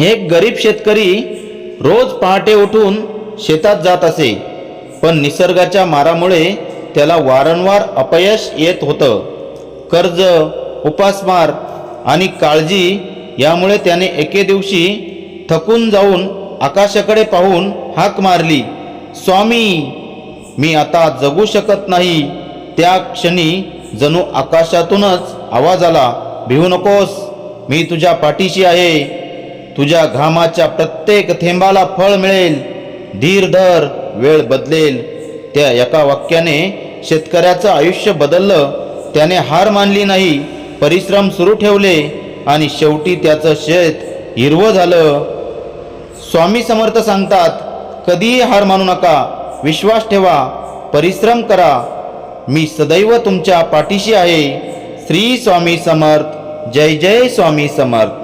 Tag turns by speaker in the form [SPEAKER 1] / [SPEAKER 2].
[SPEAKER 1] एक गरीब शेतकरी रोज पहाटे उठून शेतात जात असे पण निसर्गाच्या मारामुळे त्याला वारंवार अपयश येत होतं. कर्ज उपासमार आणि काळजी यामुळे त्याने एके दिवशी थकून जाऊन आकाशाकडे पाहून हाक मारली स्वामी मी आता जगू शकत नाही. त्या क्षणी जणू आकाशातूनच आवाज आला भिवू नकोस मी तुझ्या पाठीशी आहे. तुझ्या घामाच्या प्रत्येक थेंबाला फळ मिळेल. धीर धर वेळ बदलेल. त्या एका वाक्याने शेतकऱ्याचं आयुष्य बदललं. त्याने हार मानली नाही परिश्रम सुरू ठेवले आणि शेवटी त्याचं शेत हिरवं झालं. स्वामी समर्थ सांगतात कधीही हार मानू नका. विश्वास ठेवा. परिश्रम करा. मी सदैव तुमच्या पाठीशी आहे. श्री स्वामी समर्थ. जय जय स्वामी समर्थ.